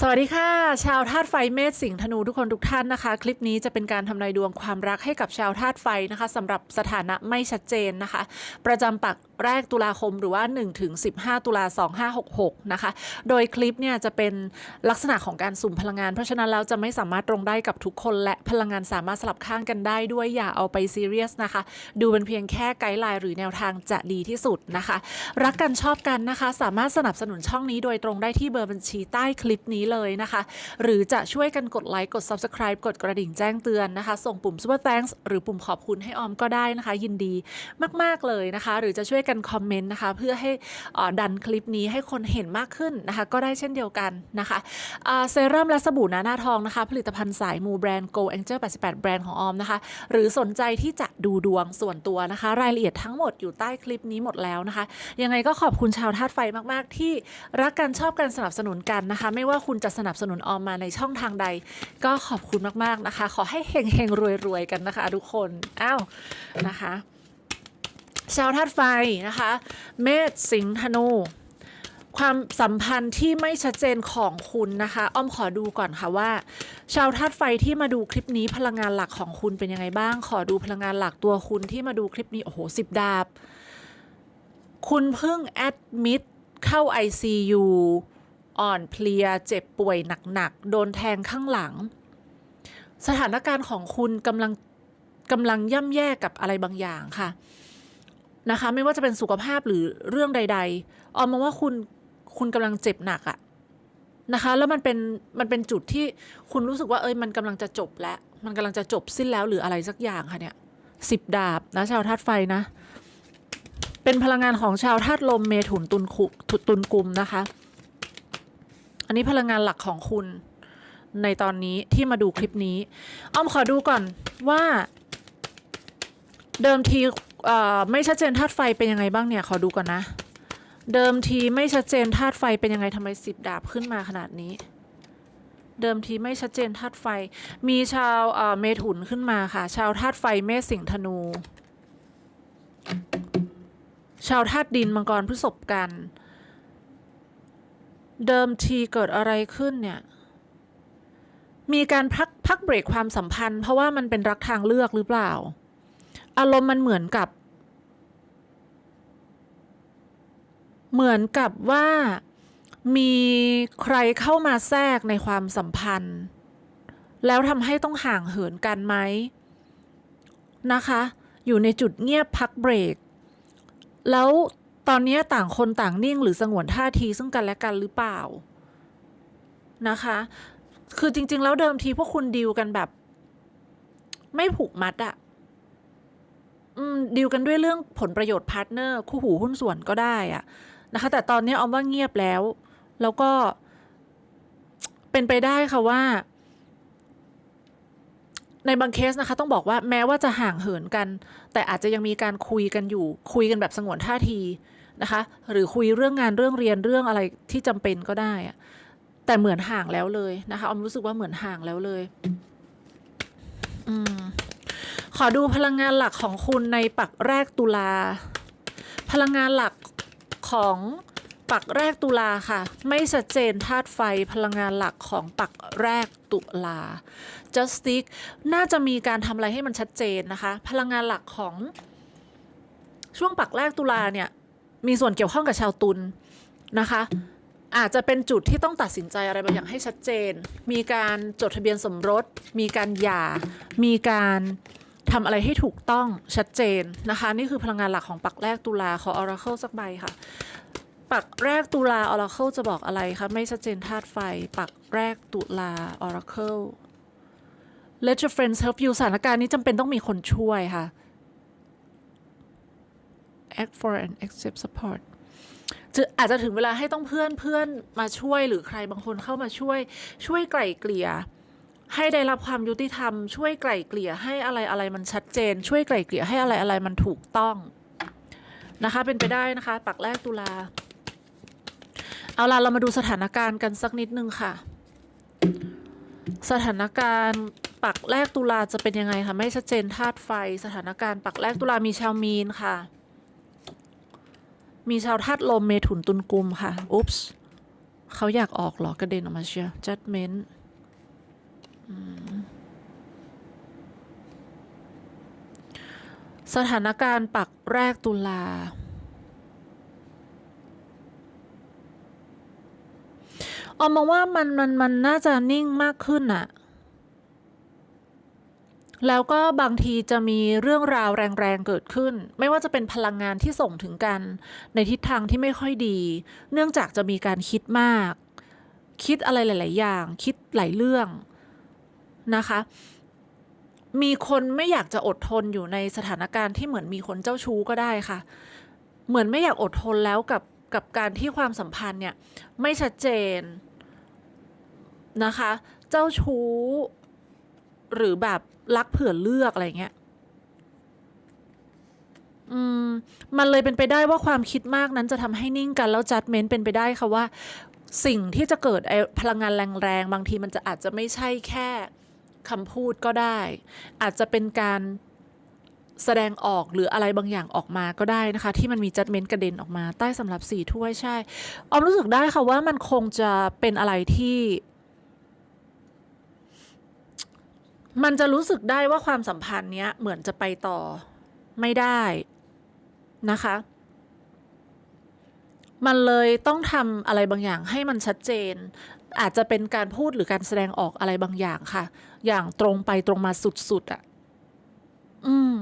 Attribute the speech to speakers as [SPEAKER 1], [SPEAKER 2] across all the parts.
[SPEAKER 1] สวัสดีค่ะ ชาวธาตุไฟเมษสิงห์ธนูทุกคนทุกท่านนะคะ คลิปนี้จะเป็นการทำนายดวงความรักให้กับชาวธาตุไฟนะคะสำหรับสถานะไม่ชัดเจนนะคะ ประจำปักแรกตุลาคมหรือว่า1ถึง15 ตุลา2566นะคะโดยคลิปเนี่ยจะเป็นลักษณะของการสุ่มพลังงาน เพราะฉะนั้นแล้วจะไม่สามารถตรงได้กับทุกคนและพลังงานสามารถสลับข้างกันได้ด้วยอย่าเอาไปซีเรียสนะคะ ดูเป็นเพียงแค่ไกด์ไลน์หรือแนวทางจะดีที่สุดนะคะ รักกันชอบกันนะคะ สามารถสนับสนุนช่องนี้โดยตรงได้ที่เบอร์บัญชีใต้คลิปนี้เลยนะคะ หรือจะช่วยกันกดไลค์กด Subscribe กดกระดิ่งแจ้งเตือนนะคะ ส่งปุ่ม Super Thanks หรือปุ่มขอบคุณให้ออมก็ได้นะคะ ยินดีมาก ๆ เลยนะคะ หรือจะช่วยกันคอมเมนต์นะคะ เพื่อให้ดันคลิปนี้ให้คนเห็นมากขึ้นนะคะ ก็ได้เช่นเดียวกันนะคะเซรั่มและสบู่หน้าหน้าทองนะคะ ผลิตภัณฑ์สายมูแบรนด์ Go Angel 88 แบรนด์ของออมนะคะ หรือสนใจที่จะดูดวงส่วนตัวนะคะ รายละเอียดทั้งหมดอยู่ใต้คลิปนี้หมดแล้วนะคะ ยังไงก็ขอบคุณชาวธาตุไฟมาก ๆ ที่รักกันชอบกันสนับสนุนกันนะคะ ไม่ว่าคุณจะสนับสนุนออมมาในช่องทางใด ก็ขอบคุณมากๆนะคะ ขอให้เฮงเฮงรวยรวยๆกันนะคะ ทุกคนอ้าวนะคะชาวธาตุไฟนะคะ เมษสิงห์ธนูความสัมพันธ์ที่ไม่ชัดเจนของคุณนะคะ อ้อมขอดูก่อนค่ะว่า ชาวธาตุไฟที่มาดูคลิปนี้พลังงานหลักของคุณเป็นยังไงบ้าง ขอดูพลังงานหลักตัวคุณที่มาดูคลิปนี้ โอ้โหสิบดาบ คุณเพิ่งแอดมิดเข้า ICU อ่อนเพลียเจ็บป่วยหนักๆ โดนแทงข้างหลัง สถานการณ์ของคุณกำลังกำลังย่ำแย่กับอะไรบางอย่างค่ะนะคะไม่ว่าจะเป็นสุขภาพหรือเรื่องใด ๆ ออมมองว่าคุณคุณกำลังเจ็บหนักอะนะคะแล้วมันเป็นมันเป็นจุดที่คุณรู้สึกว่าเอ้ยมันกำลังจะจบแล้ว มันกำลังจะจบสิ้นแล้วหรืออะไรสักอย่างค่ะเนี่ยสิบดาบนะชาวธาตุไฟนะ เป็นพลังงานของชาวธาตุลมเมถุนตุลคุถุตุลกุมนะคะ อันนี้พลังงานหลักของคุณในตอนนี้ที่มาดูคลิปนี้อ้อมขอดูก่อนว่า เดิมทีไม่ชัดเจนธาตุไฟเป็นยังไงบ้างเนี่ย ขอดูก่อนนะ เดิมทีไม่ชัดเจนธาตุไฟเป็นยังไงทำไมสิบดาบขึ้นมาขนาดนี้ เดิมทีไม่ชัดเจนธาตุไฟ มีชาวเมถุนขึ้นมาค่ะ ชาวธาตุไฟเมษสิงธนู ชาวธาตุดินมังกรพฤษภกัน เดิมทีเกิดอะไรขึ้นเนี่ยมีการพักพักเบรกความสัมพันธ์ เพราะว่ามันเป็นรักทางเลือกหรือเปล่า อารมณ์มันเหมือนกับ เหมือนกับว่ามีใครเข้ามาแทรกในความสัมพันธ์ แล้วทำให้ต้องห่างเหินกันไหมนะคะ อยู่ในจุดเงียบพักเบรก แล้ว ตอนนี้ต่างคนต่างนิ่งหรือสงวนท่าทีซึ่งกันและกันหรือเปล่านะคะ คือจริง ๆ แล้วเดิมทีพวกคุณดีลกันแบบ ไม่ผูกมัดอะดีลกันด้วยเรื่องผลประโยชน์พาร์ทเนอร์คู่หูหุ้นส่วนก็ได้อะนะคะ แต่ตอนนี้เอาว่าเงียบแล้ว แล้วก็เป็นไปได้ค่ะว่า ในบางเคสนะคะ ต้องบอกว่าแม้ว่าจะห่างเหินกัน แต่อาจจะยังมีการคุยกันอยู่ คุยกันแบบสงวนท่าที นะคะ หรือคุยเรื่องงานเรื่องเรียนเรื่องอะไรที่จำเป็นก็ได้อะแต่เหมือนห่างแล้วเลยนะคะออมรู้สึกว่าเหมือนห่างแล้วเลยอืมขอดูพลังงานหลักของคุณในปักแรกตุลา พลังงานหลักของปักแรกตุลาค่ะ ไม่ชัดเจนธาตุไฟพลังงานหลักของปักแรกตุลา justice น่าจะมีการทำอะไรให้มันชัดเจนนะคะ พลังงานหลักของช่วงปักแรกตุลาเนี่ย มีส่วนเกี่ยวข้องกับชาวตุลนะคะ อาจจะเป็นจุดที่ต้องตัดสินใจอะไรบางอย่างให้ชัดเจน มีการจดทะเบียนสมรส มีการหย่า มีการทำอะไรให้ถูกต้องชัดเจนนะคะ นี่คือพลังงานหลักของปักแรกตุลาขอ Oracle สักใบค่ะ ปักแรกตุลา Oracle จะบอกอะไรคะไม่ชัดเจนธาตุไฟ ปักแรกตุลา Oracle Let your friends help you สถานการณ์นี้จำเป็นต้องมีคนช่วยค่ะ act for and accept support จะอาจจะถึงเวลาให้ต้องเพื่อนเพื่อนมาช่วยหรือใครบางคนเข้ามาช่วย ช่วยไกล่เกลี่ยให้ได้รับความยุติธรรม ช่วยไกล่เกลี่ยให้อะไรอะไรมันชัดเจน ช่วยไกล่เกลี่ยให้อะไรอะไรมันถูกต้องนะคะ เป็นไปได้นะคะ ปักแรกตุลา เอาล่ะเรามาดูสถานการณ์กันสักนิดนึงค่ะ สถานการณ์ปักแรกตุลาจะเป็นยังไงคะไม่ชัดเจนธาตุไฟ สถานการณ์ปักแรกตุลามีชาวมีนค่ะ มีชาวธาตุลมเมถุนตุลกุมค่ะ อุ๊ปส์เขาอยากออกเหรอกระเด็นออกมาเชียว judgment อืมสถานการณ์ปักแรกตุลา ออมมองว่ามันมันมันน่าจะนิ่งมากขึ้นอะ แล้วก็บางทีจะมีเรื่องราวแรงๆเกิดขึ้น ไม่ว่าจะเป็นพลังงานที่ส่งถึงกัน ในทิศทางที่ไม่ค่อยดี เนื่องจากจะมีการคิดมาก คิดอะไรหลาย ๆ อย่าง คิดหลายเรื่องนะคะ มีคนไม่อยากจะอดทนอยู่ในสถานการณ์ที่เหมือนมีคนเจ้าชู้ก็ได้ค่ะ เหมือนไม่อยากอดทนแล้วกับกับการที่ความสัมพันธ์เนี่ยไม่ชัดเจนนะคะ เจ้าชู้หรือแบบ รักเผื่อเลือกอะไรเงี้ย อืม มันเลยเป็นไปได้ว่าความคิดมากนั้นจะทำให้นิ่งกันแล้วจัดเม้นเป็นไปได้ค่ะว่า สิ่งที่จะเกิดไอพลังงานแรงๆ บางทีมันจะอาจจะไม่ใช่แค่คำพูดก็ได้ อาจจะเป็นการแสดงออกหรืออะไรบางอย่างออกมาก็ได้นะคะ ที่มันมีจัดเม้นกระเด็นออกมาใต้สำหรับสี่ถ้วยใช่ออมรู้สึกได้ค่ะว่ามันคงจะเป็นอะไรที่ มันจะรู้สึกได้ว่าความสัมพันธ์เนี้ยเหมือนจะไปต่อไม่ได้นะคะ มันเลยต้องทำอะไรบางอย่างให้มันชัดเจน อาจจะเป็นการพูดหรือการแสดงออกอะไรบางอย่างค่ะ อย่างตรงไปตรงมาสุดๆอะ่ะ อืม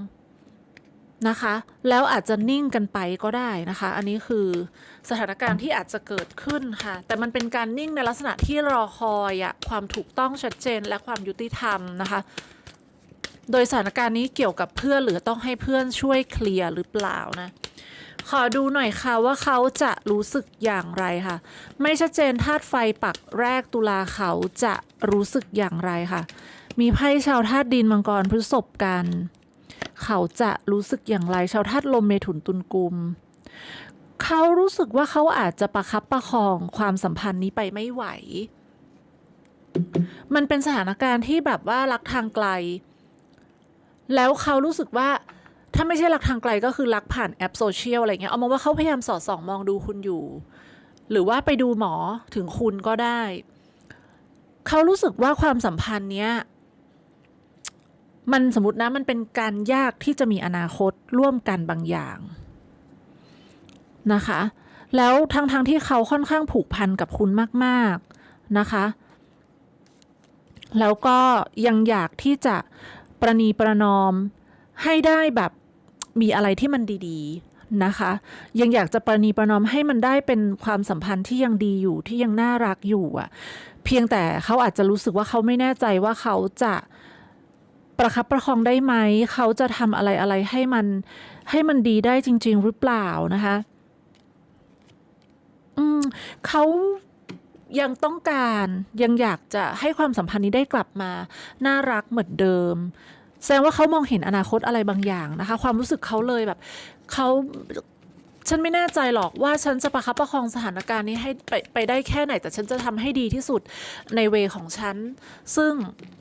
[SPEAKER 1] นะคะ แล้วอาจจะนิ่งกันไปก็ได้นะคะ อันนี้คือสถานการณ์ที่อาจจะเกิดขึ้นค่ะ แต่มันเป็นการนิ่งในลักษณะที่รอคอยอะความถูกต้องชัดเจนและความยุติธรรมนะคะ โดยสถานการณ์นี้เกี่ยวกับเพื่อนหรือต้องให้เพื่อนช่วยเคลียร์หรือเปล่านะขอดูหน่อยค่ะว่าเขาจะรู้สึกอย่างไรค่ะ ไม่ชัดเจนธาตุไฟปักแรกตุลาเขาจะรู้สึกอย่างไรค่ะ มีไพ่ชาวธาตุดินมังกรพฤษภกัน เขาจะรู้สึกอย่างไรชาวธาตุลมเมถุนตุลกุม เขารู้สึกว่าเขาอาจจะประคับประคองความสัมพันธ์นี้ไปไม่ไหว มันเป็นสถานการณ์ที่แบบว่ารักทางไกล แล้วเขารู้สึกว่าถ้าไม่ใช่รักทางไกลก็คือรักผ่านแอปโซเชียลอะไรเงี้ย เอามองว่าเขาพยายามสอดส่องมองดูคุณอยู่ หรือว่าไปดูหมอถึงคุณก็ได้ เขารู้สึกว่าความสัมพันธ์เนี้ย มันสมมตินะมันเป็นการยากที่จะมีอนาคตร่วมกันบางอย่างนะคะ แล้วทั้งๆทที่เขาค่อนข้างผูกพันกับคุณมากๆนะคะ แล้วก็ยังอยากที่จะประนีประนอมให้ได้แบบมีอะไรที่มันดีๆนะคะ ยังอยากจะประนีประนอมให้มันได้เป็นความสัมพันธ์ที่ยังดีอยู่ที่ยังน่ารักอยู่อะเพียงแต่เขาอาจจะรู้สึกว่าเขาไม่แน่ใจว่าเขาจะ ประคับประคองได้ไหม เขาจะทำอะไรอะไรให้มันให้มันดีได้จริง ๆ หรือเปล่านะคะ อืมเขายังต้องการยังอยากจะให้ความสัมพันธ์นี้ได้กลับมา น่ารักเหมือนเดิม แสดงว่าเขามองเห็นอนาคตอะไรบางอย่างนะคะ ความรู้สึกเขาเลยแบบเขา ฉันไม่แน่ใจหรอกว่าฉันจะประคับประคองสถานการณ์นี้ให้ไปไปได้แค่ไหน แต่ฉันจะทำให้ดีที่สุดในเวของฉัน ซึ่ง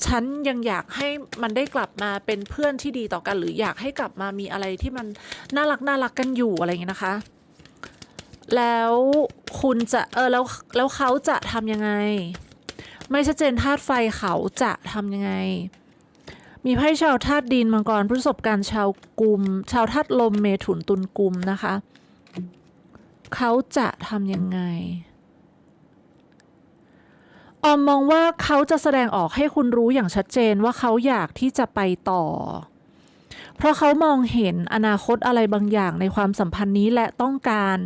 [SPEAKER 1] ฉันยังอยากให้มันได้กลับมาเป็นเพื่อนที่ดีต่อกัน หรืออยากให้กลับมามีอะไรที่มันน่ารักน่ารักกันอยู่อะไรอย่างเงี้ยนะคะ แล้วคุณจะเออแล้วแล้วเขาจะทำยังไง ไม่ชัดเจนธาตุไฟเขาจะทำยังไงมีไพ่ชาวธาตุดินมังกรประสบการณ์ชาวกุม ชาวธาตุลมเมถุนตุลกุมนะคะ เขาจะทำยังไง ออมมองว่าเขาจะแสดงออกให้คุณรู้อย่างชัดเจนว่าเขาอยากที่จะไปต่อ เพราะเขามองเห็นอนาคตอะไรบางอย่างในความสัมพันธ์นี้และต้องการ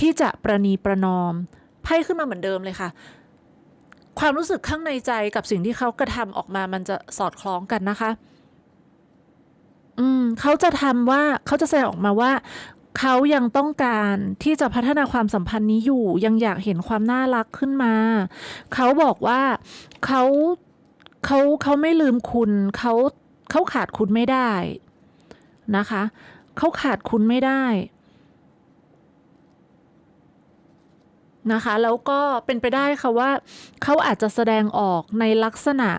[SPEAKER 1] ที่จะประนีประนอมไพ่ขึ้นมาเหมือนเดิมเลยค่ะ ความรู้สึกข้างในใจกับสิ่งที่เขากระทำออกมามันจะสอดคล้องกันนะคะ อืมเขาจะทำว่าเขาจะแสดงออกมาว่า เขายังต้องการที่จะพัฒนาความสัมพันธ์นี้อยู่ยังอยากเห็นความน่ารักขึ้นมา เขาบอกว่าเขาเขาเขาไม่ลืมคุณเขาเขาขาดคุณไม่ได้นะคะ เขาขาดคุณไม่ได้นะคะ แล้วก็เป็นไปได้ค่ะว่า เขาอาจจะแสดงออกในลักษณะ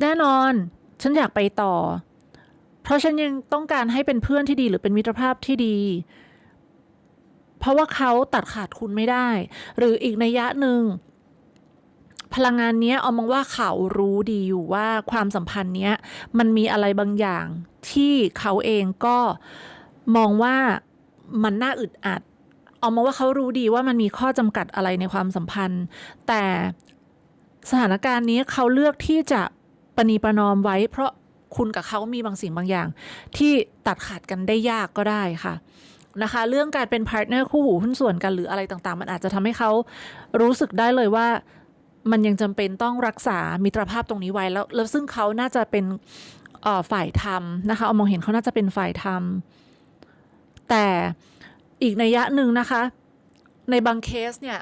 [SPEAKER 1] แน่นอน ฉันอยากไปต่อ เพราะฉันยังต้องการให้เป็นเพื่อนที่ดีหรือเป็นมิตรภาพที่ดี เพราะว่าเขาตัดขาดคุณไม่ได้ หรืออีกนัยยะหนึ่งพลังงานนี้เอามองว่าเขารู้ดีอยู่ว่าความสัมพันธ์เนี้ยมันมีอะไรบางอย่าง ที่เขาเองก็มองว่ามันน่าอึดอัด เอามาว่าเขารู้ดีว่ามันมีข้อจำกัดอะไรในความสัมพันธ์ แต่สถานการณ์นี้เขาเลือกที่จะประนีประนอมไว้ เพราะ คุณกับเขามีบางสิ่งบางอย่าง ที่ตัดขาดกันได้ยากก็ได้ค่ะนะคะ เรื่องการเป็นพาร์ทเนอร์คู่หูหุ้นส่วนกันหรืออะไรต่างๆ มันอาจจะทำให้เขารู้สึกได้เลยว่ามันยังจำเป็นต้องรักษามิตรภาพตรงนี้ไว้แล้ว แล้วซึ่งเขาน่าจะเป็นฝ่ายทำนะคะเอามองเห็นเขาน่าจะเป็นฝ่ายทำแต่อีกในยยะหนึ่งนะคะ ในบางเคสเนี่ย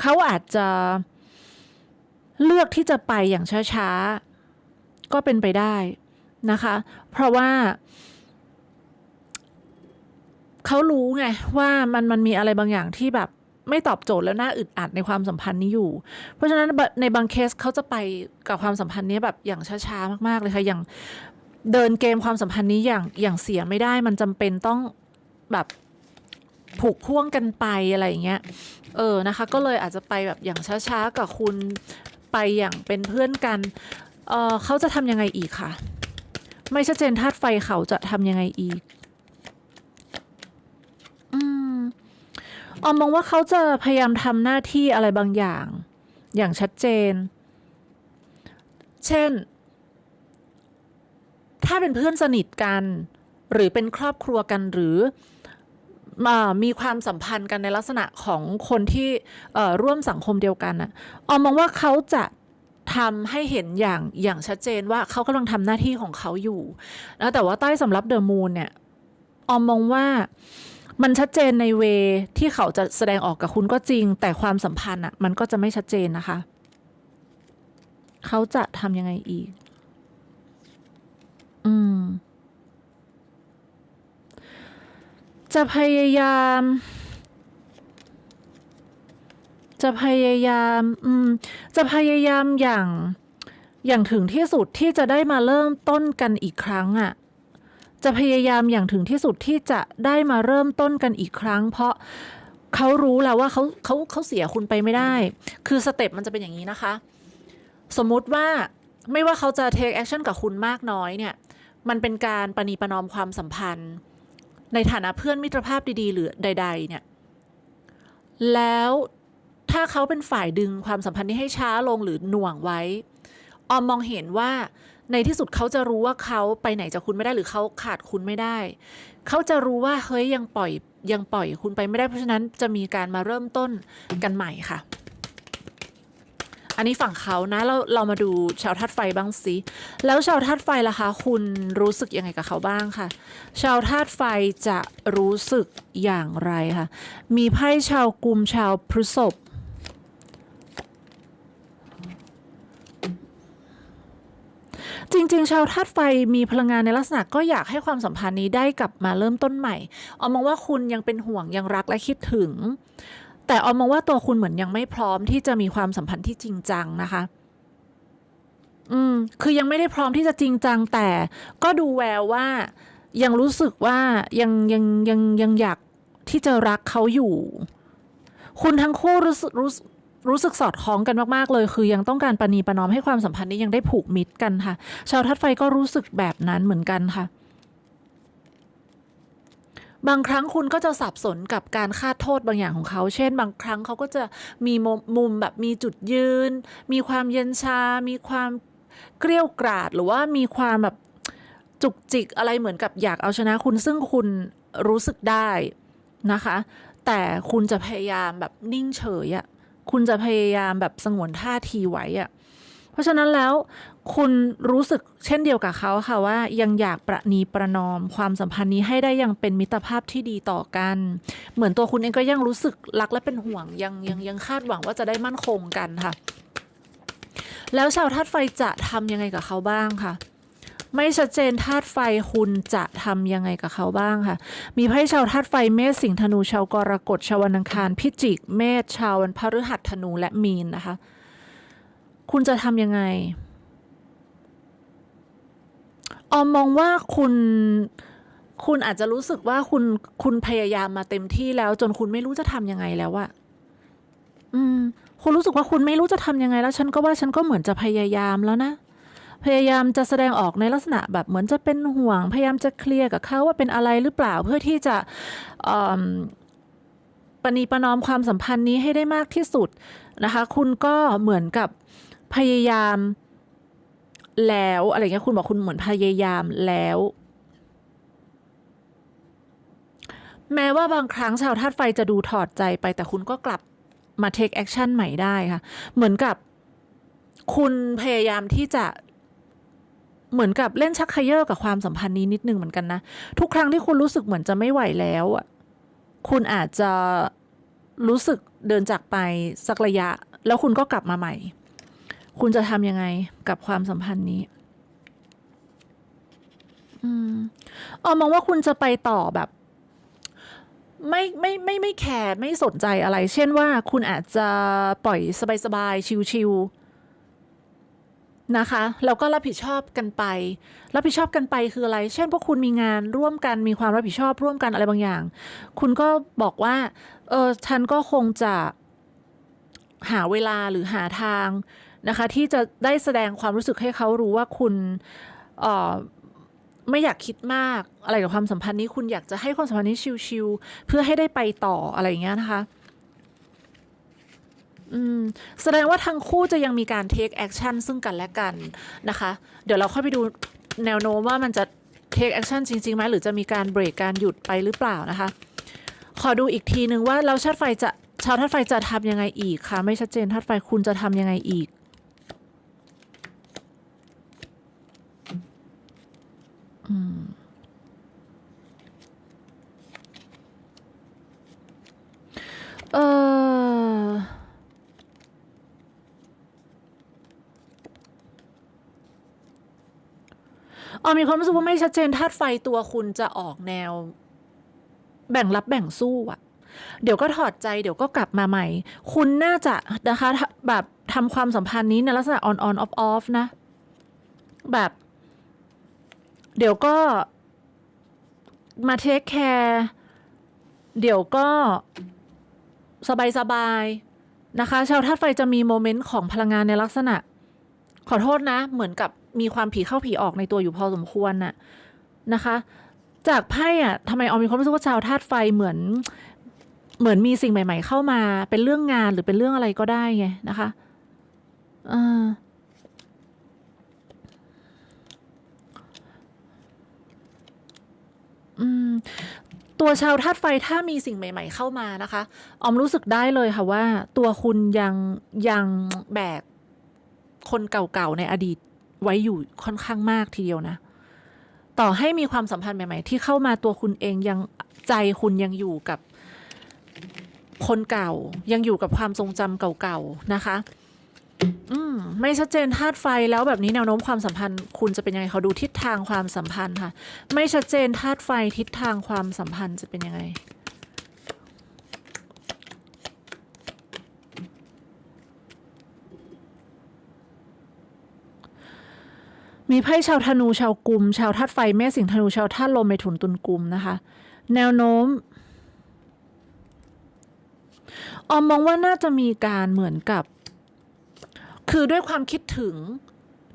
[SPEAKER 1] เขาอาจจะเลือกที่จะไปอย่างช้าๆ ก็เป็นไปได้นะคะ เพราะว่าเขารู้ไงว่ามันมันมีอะไรบางอย่างที่แบบไม่ตอบโจทย์แล้วน่าอึดอัดในความสัมพันธ์นี้อยู่ เพราะฉะนั้นในบางเคสเขาจะไปกับความสัมพันธ์นี้แบบอย่างช้าๆมากๆเลยค่ะ อย่างเดินเกมความสัมพันธ์นี้อย่างอย่างเสียไม่ได้ มันจำเป็นต้องแบบผูกพ่วงกันไปอะไรอย่างเงี้ย เออนะคะ ก็เลยอาจจะไปแบบอย่างช้าๆกับคุณไปอย่างเป็นเพื่อนกัน เออเขาจะทำยังไงอีกค่ะไม่ชัดเจนธาตุไฟเขาจะทำยังไงอีกอืมออมมองว่าเขาจะพยายามทำหน้าที่อะไรบางอย่าง อย่างชัดเจน เช่น ถ้าเป็นเพื่อนสนิทกัน หรือเป็นครอบครัวกันหรือม,มีความสัมพันธ์กันในลักษณะของคนที่ร่วมสังคมเดียวกันน่ะออมมองว่าเขาจะ ทำให้เห็นอย่างอย่างชัดเจนว่าเขากำลังทำหน้าที่ของเขาอยู่นะแต่ว่าใต้สำรับเดอะมูนเนี่ยออมมองว่ามันชัดเจนในเวที่เขาจะแสดงออกกับคุณก็จริง แต่ความสัมพันธ์อะมันก็จะไม่ชัดเจนนะคะ เขาจะทำยังไงอีก อืม จะพยายาม จะพยายามอืมจะพยายามอย่างอย่างถึงที่สุดที่จะได้มาเริ่มต้นกันอีกครั้งอะ่ะจะพยายามอย่างถึงที่สุดที่จะได้มาเริ่มต้นกันอีกครั้ง เพราะเขารู้แล้วว่าเขาเขาเขาเสียคุณไปไม่ได้ คือสเต็ปมันจะเป็นอย่างนี้นะคะ สมมุติว่าไม่ว่าเขาจะ take action กับคุณมากน้อยเนี่ย มันเป็นการประนีประนอมความสัมพันธ์ ในฐานะเพื่อนมิตรภาพดีๆ หรือใด ๆ เนี่ย แล้ว ถ้าเขาเป็นฝ่ายดึงความสัมพันธ์นี้ให้ช้าลงหรือหน่วงไว้ ออมมองเห็นว่าในที่สุดเขาจะรู้ว่าเขาไปไหนจากคุณไม่ได้หรือเขาขาดคุณไม่ได้ เขาจะรู้ว่าเฮ้ยยังปล่อยยังปล่อยคุณไปไม่ได้เพราะฉะนั้นจะมีการมาเริ่มต้นกันใหม่ค่ะ อันนี้ฝั่งเขานะเราเรามาดูชาวธาตุไฟบ้างสิแล้วชาวธาตุไฟล่ะคะคุณรู้สึกยังไงกับเขาบ้างค่ะ ชาวธาตุไฟจะรู้สึกอย่างไรคะมีไพ่ชาวกุมชาวพฤษภ จริง ๆ ชาวธาตุไฟมีพลังงานในลักษณะก็อยากให้ความสัมพันธ์นี้ได้กลับมาเริ่มต้นใหม่ออมมองว่าคุณยังเป็นห่วงยังรักและคิดถึง แต่ออมมองว่าตัวคุณเหมือนยังไม่พร้อมที่จะมีความสัมพันธ์ที่จริงจังนะคะ อืม คือยังไม่ได้พร้อมที่จะจริงจังแต่ ก็ดูแววว่า ยังรู้สึกว่ายังยังยังยังอยากที่จะรักเขาอยู่ คุณทั้งคู่รู้สึกรู้สึก รู้สึกสอดคล้องกันมากๆเลย คือยังต้องการประนีประนอมให้ความสัมพันธ์นี้ยังได้ผูกมิตรกันค่ะ ชาวทัดไฟก็รู้สึกแบบนั้นเหมือนกันค่ะบางครั้งคุณก็จะสับสนกับการคาดโทษบางอย่างของเขา เช่น บางครั้งเขาก็จะมีมุมมุมแบบมีจุดยืน มีความเย็นชา มีความเกลี้ยวกราด หรือว่ามีความแบบจุกจิกอะไรเหมือนกับอยากเอาชนะคุณ ซึ่งคุณรู้สึกได้นะคะ แต่คุณจะพยายามแบบนิ่งเฉยอะ คุณจะพยายามแบบสงวนท่าทีไว้อะเพราะฉะนั้นแล้วคุณรู้สึกเช่นเดียวกับเขาค่ะว่ายังอยากประนีประนอมความสัมพันธ์นี้ให้ได้ยังเป็นมิตรภาพที่ดีต่อกัน เหมือนตัวคุณเองก็ยังรู้สึกรักและเป็นห่วงยังยังยังคาดหวังว่าจะได้มั่นคงกันค่ะ แล้วชาวธาตุไฟจะทำยังไงกับเขาบ้างค่ะ ไม่ชัดเจนธาตุไฟคุณจะทำยังไงกับเขาบ้างค่ะ มีไพ่ชาวธาตุไฟเมษสิงห์ธนูชาวกรกฎชาววันอังคาร พิจิก เมษชาววันพฤหัสธนูและมีนนะคะ คุณจะทำยังไงออมมองว่าคุณคุณอาจจะรู้สึกว่าคุณคุณพยายามมาเต็มที่แล้ว จนคุณไม่รู้จะทำยังไงแล้วอะอืม คุณรู้สึกว่าคุณไม่รู้จะทำยังไงแล้ว ฉันก็ว่าฉันก็เหมือนจะพยายามแล้วนะ พยายามจะแสดงออกในลักษณะแบบเหมือนจะเป็นห่วง พยายามจะเคลียร์กับเขาว่าเป็นอะไรหรือเปล่าเพื่อที่จะปณีประนอมความสัมพันธ์นี้ให้ได้มากที่สุดนะคะ คุณก็เหมือนกับพยายามแล้วอะไรเงี้ยคุณบอกคุณเหมือนพยายามแล้ว แม้ว่าบางครั้งชาวธาตุไฟจะดูถอดใจไป แต่คุณก็กลับมา take action ใหม่ได้ค่ะ เหมือนกับคุณพยายามที่จะ เหมือนกับเล่นชักเขยอกับความสัมพันธ์นี้นิดนึงเหมือนกันนะ ทุกครั้งที่คุณรู้สึกเหมือนจะไม่ไหวแล้วอะคุณอาจจะรู้สึกเดินจากไปสักระยะ แล้วคุณก็กลับมาใหม่ คุณจะทำยังไงกับความสัมพันธ์นี้อืมอ๋อมองว่าคุณจะไปต่อแบบ ไม่ไม่ไม่ไม่แคร์ไม่สนใจอะไร เช่นว่าคุณอาจจะปล่อยสบายๆชิวๆ นะคะแล้วก็รับผิดชอบกันไป รับผิดชอบกันไปคืออะไร เช่นพวกคุณมีงานร่วมกันมีความรับผิดชอบร่วมกันอะไรบางอย่าง คุณก็บอกว่าเออฉันก็คงจะหาเวลาหรือหาทางนะคะ ที่จะได้แสดงความรู้สึกให้เขารู้ว่าคุณเออไม่อยากคิดมากอะไรกับความสัมพันธ์นี้ คุณอยากจะให้ความสัมพันธ์นี้ชิวๆเพื่อให้ได้ไปต่ออะไรอย่างเงี้ยนะคะ อืมแสดงว่าทั้งคู่จะยังมีการ take action ซึ่งกันและกันนะคะ เดี๋ยวเราค่อยไปดูแนวโน้มว่ามันจะ take action จริงๆไหมหรือจะมีการเบรกการหยุดไปหรือเปล่านะคะ ขอดูอีกทีนึงว่าเราชาติไฟจะชาวธาตุไฟจะทำยังไงอีกคะไม่ชัดเจนธาตุไฟคุณจะทำยังไงอีกเอ ออมีความรู้สึกว่าไม่ชัดเจนธาตุไฟตัวคุณจะออกแนว แบ่งรับแบ่งสู้อะเดี๋ยวก็ถอดใจเดี๋ยวก็กลับมาใหม่ คุณน่าจะนะคะแบบทำความสัมพันธ์นี้ในลักษณะ on on off off นะ แบบ เดี๋ยวก็มาเทคแคร์เดี๋ยวก็สบายๆนะคะ ชาวธาตุไฟจะมีโมเมนต์ของพลังงานในลักษณะ ขอโทษนะ เหมือนกับ มีความผีเข้าผีออกในตัวอยู่พอสมควรน่ะนะคะ จากไพ่อะทำไมออมมีความรู้สึกว่าชาวธาตุไฟเหมือน เหมือนมีสิ่งใหม่ ๆ เข้ามา เป็นเรื่องงานหรือเป็นเรื่องอะไรก็ได้ไงนะคะอ่าอืมตัวชาวธาตุไฟถ้ามีสิ่งใหม่ ๆ เข้ามานะคะ ออมรู้สึกได้เลยค่ะว่า ตัวคุณยังยังแบกคนเก่าๆในอดีต ไว้อยู่ค่อนข้างมากทีเดียวนะ ต่อให้มีความสัมพันธ์ใหม่ๆ ที่เข้ามาตัวคุณเองยังใจคุณยังอยู่กับคนเก่า ยังอยู่กับความทรงจำเก่าๆนะคะ อืมไม่ชัดเจนธาตุไฟแล้วแบบนี้แนวโน้มความสัมพันธ์ คุณจะเป็นยังไงเขาดูทิศทางความสัมพันธ์ค่ะ ไม่ชัดเจนธาตุไฟทิศทางความสัมพันธ์จะเป็นยังไง มีไพ่ชาวธนูชาวกุม ชาวธาตุไฟแม่สิงห์ธนูชาวธาตุลมเมถุนตุลกุมนะคะ แนวโน้มออมมองว่าน่าจะมีการเหมือนกับ คือด้วยความคิดถึง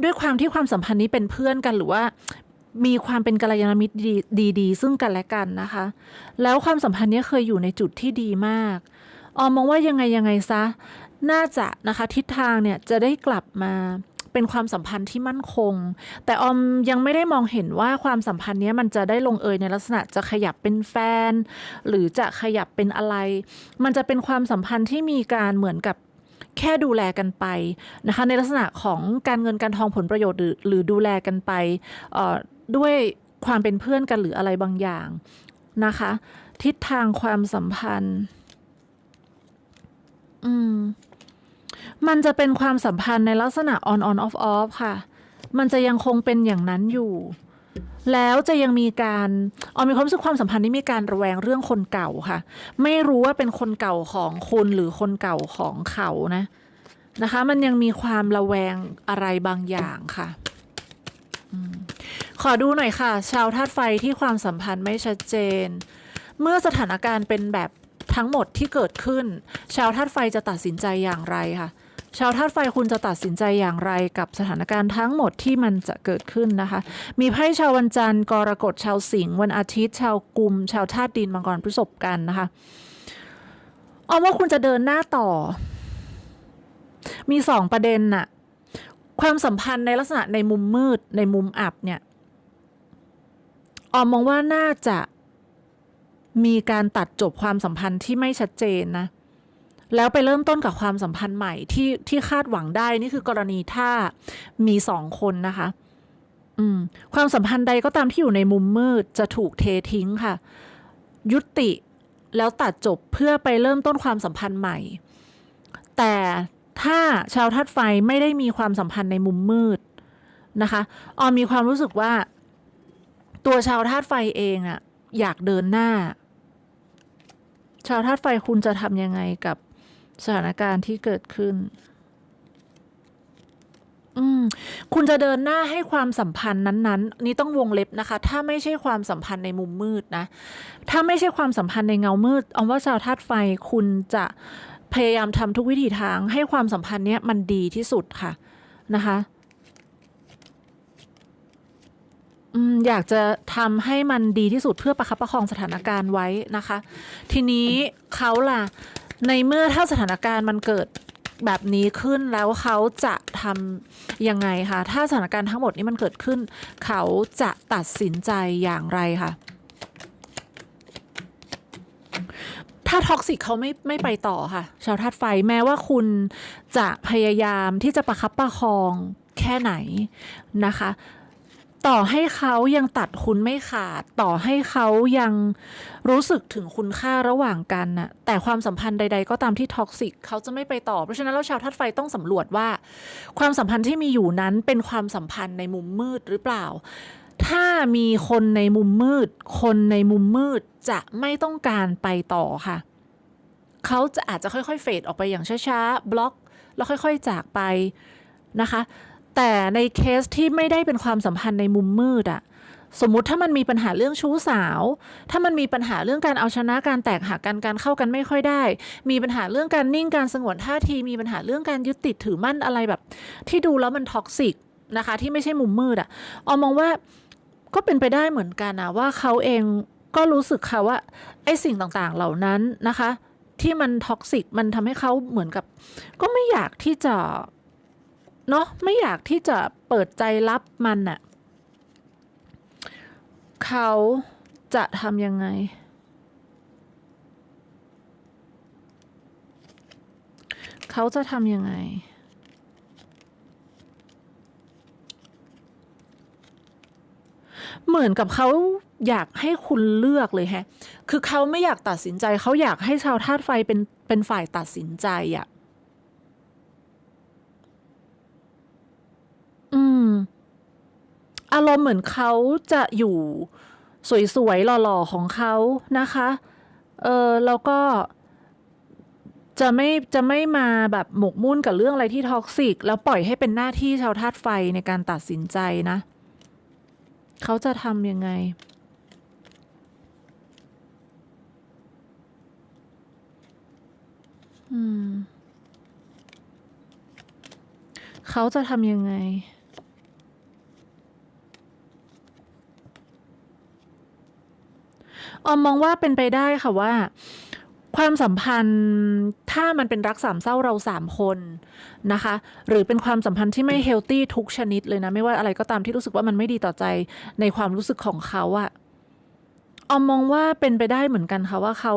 [SPEAKER 1] ด้วยความที่ความสัมพันธ์นี้เป็นเพื่อนกันหรือว่ามีความเป็นกัลยาณมิตรดีดีๆซึ่งกันและกันนะคะ แล้วความสัมพันธ์นี้เคยอยู่ในจุดที่ดีมาก ออมมองว่ายังไงยังไงซะ น่าจะนะคะทิศทางเนี่ยจะได้กลับมา เป็นความสัมพันธ์ที่มั่นคง แต่ออมยังไม่ได้มองเห็นว่าความสัมพันธ์นี้มันจะได้ลงเอยในลักษณะจะขยับเป็นแฟน หรือจะขยับเป็นอะไร มันจะเป็นความสัมพันธ์ที่มีการเหมือนกับแค่ดูแลกันไปนะคะในลักษณะของการเงินการทองผลประโยชน์หรือหรือดูแลกันไปด้วยความเป็นเพื่อนกันหรืออะไรบางอย่างนะคะ ทิศทางความสัมพันธ์ อืม มันจะเป็นความสัมพันธ์ในลักษณะ on on off off ค่ะ มันจะยังคงเป็นอย่างนั้นอยู่ แล้วจะยังมีการออมมีความรู้สึกความสัมพันธ์นี้มีการระแวงเรื่องคนเก่าค่ะ ไม่รู้ว่าเป็นคนเก่าของคุณหรือคนเก่าของเขานะนะคะ มันยังมีความระแวงอะไรบางอย่างค่ะอขอดูหน่อยค่ะ ชาวธาตุไฟที่ความสัมพันธ์ไม่ชัดเจน เมื่อสถานการณ์เป็นแบบ ทั้งหมดที่เกิดขึ้น ชาวธาตุไฟจะตัดสินใจอย่างไรค่ะ ชาวธาตุไฟคุณจะตัดสินใจอย่างไรกับสถานการณ์ทั้งหมดที่มันจะเกิดขึ้นนะคะ มีไพ่ชาววันจันทร์กรกฎชาวสิงห์วันอาทิตย์ ชาวกุม ชาวธาตุดินมังกรพฤษภกันนะคะเอาว่าคุณจะเดินหน้าต่อ มีสองประเด็นน่ะ ความสัมพันธ์ในลักษณะในมุมมืดในมุมอับเนี่ยออมมองว่าน่าจะ มีการตัดจบความสัมพันธ์ที่ไม่ชัดเจนนะ แล้วไปเริ่มต้นกับความสัมพันธ์ใหม่ที่ที่คาดหวังได้นี่คือกรณีถ้ามีสองคนนะคะอืมความสัมพันธ์ใดก็ตามที่อยู่ในมุมมืดจะถูกเททิ้งค่ะ ยุติแล้วตัดจบเพื่อไปเริ่มต้นความสัมพันธ์ใหม่ แต่ถ้าชาวธาตุไฟไม่ได้มีความสัมพันธ์ในมุมมืดนะคะออมมีความรู้สึกว่า ตัวชาวธาตุไฟเองอะอยากเดินหน้า ชาวธาตุไฟคุณจะทำยังไงกับสถานการณ์ที่เกิดขึ้น อืม คุณจะเดินหน้าให้ความสัมพันธ์นั้นๆ นี่ต้องวงเล็บนะคะ ถ้าไม่ใช่ความสัมพันธ์ในมุมมืดนะ ถ้าไม่ใช่ความสัมพันธ์ในเงามืดเอาว่าชาวธาตุไฟคุณจะพยายามทำทุกวิถีทางให้ความสัมพันธ์เนี้ยมันดีที่สุดค่ะนะคะ อยากจะทำให้มันดีที่สุดเพื่อประคับประคองสถานการณ์ไว้นะคะ ทีนี้เขาล่ะในเมื่อถ้าสถานการณ์มันเกิดแบบนี้ขึ้นแล้วเขาจะทำยังไงคะถ้าสถานการณ์ทั้งหมดนี้มันเกิดขึ้น เขาจะตัดสินใจอย่างไรคะถ้าท็อกซิกเขาไม่ไม่ไปต่อค่ะ ชาวธาตุไฟแม้ว่าคุณจะพยายามที่จะประคับประคองแค่ไหนนะคะ ต่อให้เขายังตัดคุณไม่ขาด ต่อให้เขายังรู้สึกถึงคุณค่าระหว่างกันน่ะแต่ความสัมพันธ์ใด ๆ ก็ตามที่ท็อกซิกเขาจะไม่ไปต่อ เพราะฉะนั้นแล้วชาวธาตุไฟต้องสำรวจว่า ความสัมพันธ์ที่มีอยู่นั้นเป็นความสัมพันธ์ในมุมมืดหรือเปล่า ถ้ามีคนในมุมมืด คนในมุมมืดจะไม่ต้องการไปต่อค่ะ เขาจะอาจจะค่อยๆเฟดออกไปอย่างช้าๆบล็อก แล้วค่อยๆจากไปนะคะ แต่ในเคสที่ไม่ได้เป็นความสัมพันธ์ในมุมมืดอะสมมติถ้ามันมีปัญหาเรื่องชู้สาว ถ้ามันมีปัญหาเรื่องการเอาชนะการแตกหักกันการเข้ากันไม่ค่อยได้ มีปัญหาเรื่องการนิ่งการสงวนท่าที มีปัญหาเรื่องการยึดติดถือมั่นอะไรแบบ ที่ดูแล้วมันท็อกซิกนะคะ ที่ไม่ใช่มุมมืดอะออมมองว่าก็เป็นไปได้เหมือนกันนะว่าเขาเองก็รู้สึกค่ะว่าไอ้สิ่งต่างๆเหล่านั้นนะคะ ที่มันท็อกซิกมันทำให้เขาเหมือนกับ ก็ไม่อยากที่จะ เนาะไม่อยากที่จะเปิดใจรับมันน่ะเขาจะทำยังไง เขาจะทำยังไงเหมือนกับเขาอยากให้คุณเลือกเลยแฮะ คือเขาไม่อยากตัดสินใจ เขาอยากให้ชาวธาตุไฟเป็นเป็นฝ่ายตัดสินใจอะอื อารมณ์เหมือนเขาจะอยู่สวยๆหล่อๆของเขานะคะ เออแล้วก็จะไม่จะไม่มาแบบหมกมุ่นกับเรื่องอะไรที่ท็อกซิก แล้วปล่อยให้เป็นหน้าที่ชาวธาตุไฟในการตัดสินใจนะ เขาจะทำยังไง อืม เขาจะทำยังไง ออมมองว่าเป็นไปได้ค่ะว่า ความสัมพันธ์ถ้ามันเป็นรักสามเศร้าเราสามคนนะคะ หรือเป็นความสัมพันธ์ที่ไม่เฮลตี้ทุกชนิดเลยนะ ไม่ว่าอะไรก็ตามที่รู้สึกว่ามันไม่ดีต่อใจในความรู้สึกของเขาอะออมมองว่าเป็นไปได้เหมือนกันค่ะว่าเขา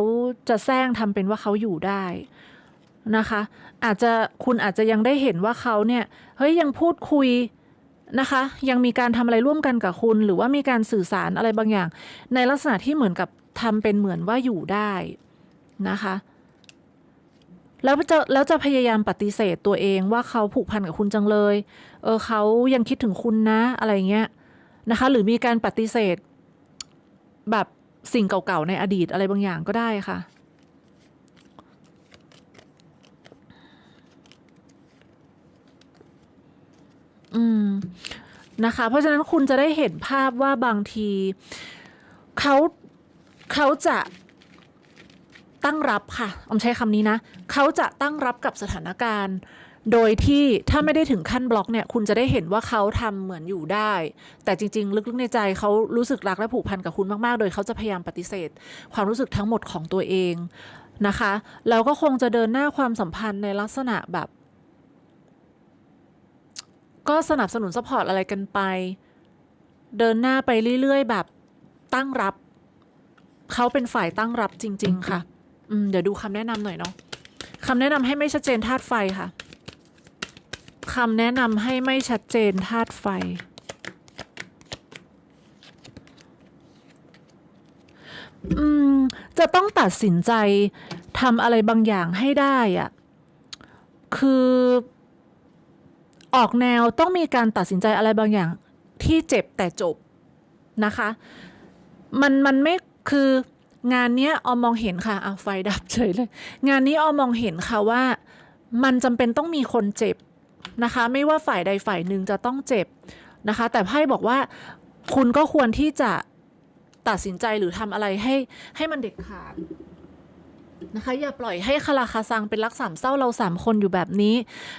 [SPEAKER 1] จะแซงทำเป็นว่าเขาอยู่ได้นะคะ อาจจะคุณอาจจะยังได้เห็นว่าเขาเนี่ยเฮ้ยยังพูดคุย นะคะ ยังมีการทำอะไรร่วมกันกับคุณ หรือว่ามีการสื่อสารอะไรบางอย่าง ในลักษณะที่เหมือนกับทำเป็นเหมือนว่าอยู่ได้นะคะ แล้วจะแล้วจะพยายามปฏิเสธตัวเองว่าเขาผูกพันกับคุณจังเลย เออเขายังคิดถึงคุณนะอะไรเงี้ยนะคะ หรือมีการปฏิเสธแบบสิ่งเก่าๆในอดีตอะไรบางอย่างก็ได้ค่ะ อืมนะคะ เพราะฉะนั้นคุณจะได้เห็นภาพว่าบางทีเขาเขาจะตั้งรับค่ะออมใช้คำนี้นะ เขาจะตั้งรับกับสถานการณ์ โดยที่ถ้าไม่ได้ถึงขั้นบล็อกเนี่ย คุณจะได้เห็นว่าเขาทำเหมือนอยู่ได้ แต่จริง ๆ ลึกๆในใจเขารู้สึกรักและผูกพันกับคุณมากๆ โดยเขาจะพยายามปฏิเสธ ความรู้สึกทั้งหมดของตัวเองนะคะ แล้วก็คงจะเดินหน้าความสัมพันธ์ในลักษณะแบบ ก็สนับสนุนสปอร์ตอะไรกันไป เดินหน้าไปเรื่อย ๆ แบบตั้งรับ เขาเป็นฝ่ายตั้งรับจริง ๆ ค่ะ อืม เดี๋ยวดูคำแนะนำหน่อยเนาะคำแนะนำให้ไม่ชัดเจนธาตุไฟค่ะคำแนะนำให้ไม่ชัดเจนธาตุไฟ อืม จะต้องตัดสินใจทำอะไรบางอย่างให้ได้อะคือ ออกแนวต้องมีการตัดสินใจอะไรบางอย่างที่เจ็บแต่จบนะคะ มันมันไม่คืองานเนี้ยออมมองเห็นค่ะเอาไฟดับเฉยเลย งานนี้ออมมองเห็นค่ะว่ามันจำเป็นต้องมีคนเจ็บนะคะ ไม่ว่าฝ่ายใดฝ่ายหนึ่งจะต้องเจ็บนะคะ แต่ไพ่บอกว่าคุณก็ควรที่จะตัดสินใจหรือทำอะไรให้ให้มันเด็ดขาด นะคะ อย่าปล่อยให้คาราคาซังเป็นรักสามเศร้าเราสามคนอยู่แบบนี้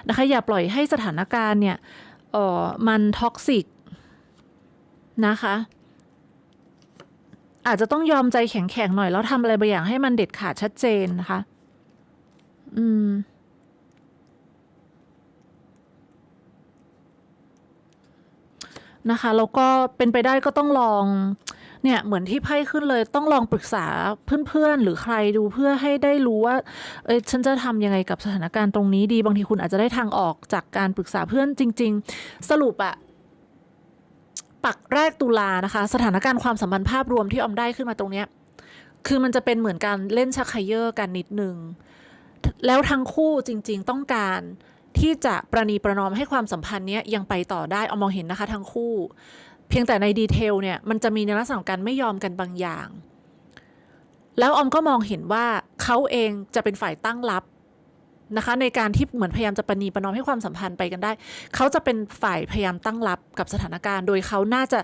[SPEAKER 1] นะคะ อย่าปล่อยให้สถานการณ์เนี่ยเออมันท็อกซิกนะคะอาจจะต้องยอมใจแข็งๆหน่อย แล้วทำอะไรบางอย่างให้มันเด็ดขาดชัดเจนนะคะ อืม นะคะ แล้วก็เป็นไปได้ก็ต้องลอง เนี่ยเหมือนที่ไพ่ขึ้นเลยต้องลองปรึกษาเพื่อนๆ หรือใครดูเพื่อให้ได้รู้ว่าเอ้ยฉันจะทำยังไงกับสถานการณ์ตรงนี้ดี บางทีคุณอาจจะได้ทางออกจากการปรึกษาเพื่อนจริง ๆ สรุปอะปักแรกตุลานะคะ สถานการณ์ความสัมพันธ์ภาพรวมที่ออมได้ขึ้นมาตรงเนี้ยคือมันจะเป็นเหมือนการเล่นชักไคเยอร์กันนิดนึง แล้วทั้งคู่จริง ๆ ต้องการที่จะประนีประนอมให้ความสัมพันธ์เนี้ยยังไปต่อได้ เอามองเห็นนะคะทั้งคู่ เพียงแต่ในดีเทลเนี่ยมันจะมีในลักษณะของการไม่ยอมกันบางอย่าง แล้วออมก็มองเห็นว่าเขาเองจะเป็นฝ่ายตั้งรับนะคะในการที่เหมือนพยายามจะประนีประนอมให้ความสัมพันธ์ไปกันได้ เขาจะเป็นฝ่ายพยายามตั้งรับกับสถานการณ์ โดยเขาน่าจะ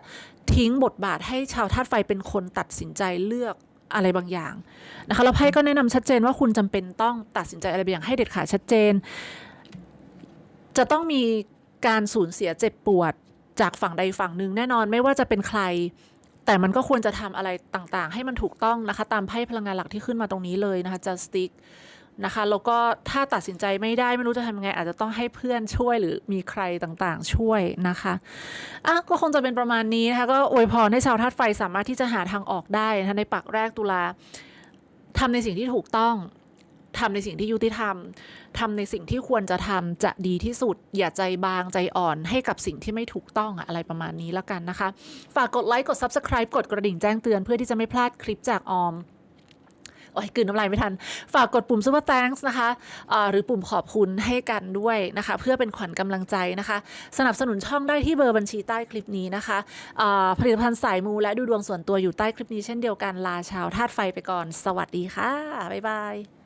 [SPEAKER 1] ทิ้งบทบาทให้ชาวธาตุไฟเป็นคนตัดสินใจเลือกอะไรบางอย่างนะคะแล้วไพ่ก็แนะนำชัดเจนว่าคุณจำเป็นต้องตัดสินใจอะไรบางอย่างให้เด็ดขาดชัดเจน จะต้องมีการสูญเสียเจ็บปวด จากฝั่งใดฝั่งหนึ่งแน่นอนไม่ว่าจะเป็นใคร แต่มันก็ควรจะทำอะไรต่างๆ ให้มันถูกต้องนะคะ ตามไพ่พลังงานหลักที่ขึ้นมาตรงนี้เลยนะคะ justice นะคะแล้วก็ถ้าตัดสินใจไม่ได้ไม่รู้จะทำยังไง อาจจะต้องให้เพื่อนช่วยหรือมีใครต่างๆ ช่วยนะคะอะก็คงจะเป็นประมาณนี้นะคะก็อวยพรให้ชาวธาตุไฟสามารถที่จะหาทางออกได้นะคะในปักแรกตุลาทำในสิ่งที่ถูกต้อง ทำในสิ่งที่ยุติธรรมทำในสิ่งที่ควรจะทำจะดีที่สุด อย่าใจบางใจอ่อนให้กับสิ่งที่ไม่ถูกต้องอะไรประมาณนี้แล้วกันนะคะ ฝากกดไลค์กด Subscribe กดกระดิ่งแจ้งเตือนเพื่อที่จะไม่พลาดคลิปจากออมโอ้ยกลืนน้ำลายไม่ทัน ฝากกดปุ่ม Super Thanks นะคะอ่าหรือปุ่มขอบคุณให้กันด้วยนะคะ เพื่อเป็นขวัญกำลังใจนะคะ สนับสนุนช่องได้ที่เบอร์บัญชีใต้คลิปนี้นะคะอ่าผลิตภัณฑ์สายมูและดูดวงส่วนตัวอยู่ใต้คลิปนี้เช่นเดียวกันลาชาวธาตุไฟไปก่อน สวัสดีค่ะ บ๊ายบาย